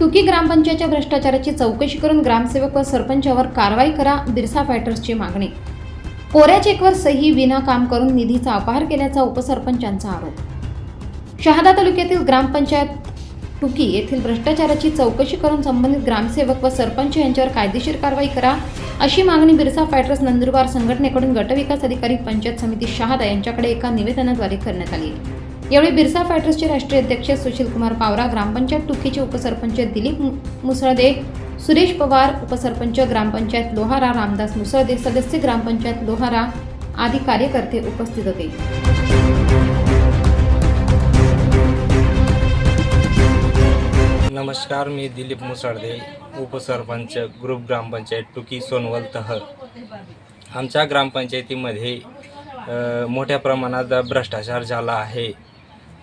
तुकी ग्रामपंचायतच्या भ्रष्टाचाराची चौकशी करून ग्रामसेवक व सरपंचावर कारवाई करा बिरसा फायटर्सची मागणी. कोऱ्या चेकवर सही विना काम करून निधीचा अपहार केल्याचा उपसरपंचांचा आरोप. शहादा तालुक्यातील ग्रामपंचायत टुकी येथील भ्रष्टाचाराची चौकशी करून संबंधित ग्रामसेवक व सरपंच यांच्यावर कायदेशीर कारवाई करा अशी मागणी बिरसा फायटर्स नंदुरबार संघटनेकडून गटविकास अधिकारी पंचायत समिती शहादा यांच्याकडे एका निवेदनाद्वारे करण्यात आली यावेळी बिरसा फायटर्सचे राष्ट्रीय अध्यक्ष सुशील कुमार पावरा ग्रामपंचायत टुकीचे उपसरपंच दिलीप मुसळदे सुरेश पवार उपसरपंच ग्रामपंचायत लोहारा रामदास मुसळदे सदस्य ग्रामपंचायत लोहारा आदी कार्यकर्ते उपस्थित होते. नमस्कार मी दिलीप मुसळदे उपसरपंच ग्रुप ग्रामपंचायत टुकी सोनवल तह आमच्या ग्रामपंचायतीमध्ये मोठ्या प्रमाणात भ्रष्टाचार झाला आहे.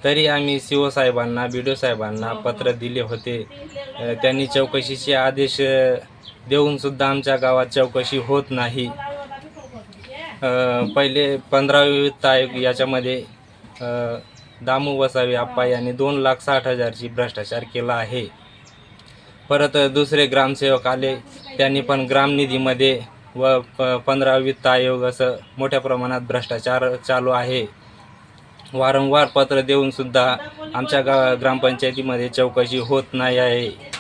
तरी आम्ही सी ओ साहेबांना बी डी ओ साहेबांना पत्र दिले होते. त्यांनी चौकशीचे आदेश देऊनसुद्धा आमच्या गावात चौकशी होत नाही. पहिले पंधरावे वित्त आयोग याच्यामध्ये दामू वसावे आप्पा यांनी दोन लाख साठ हजारची भ्रष्टाचार केला आहे. परत दुसरे ग्रामसेवक आले त्यांनी पण ग्रामनिधीमध्ये व प पंधरा वित्त आयोग असं मोठ्या प्रमाणात भ्रष्टाचार चालू आहे. वारंवार पत्र देऊनसुद्धा आमच्या गा ग्रामपंचायतीमध्ये चौकशी होत नाही आहे.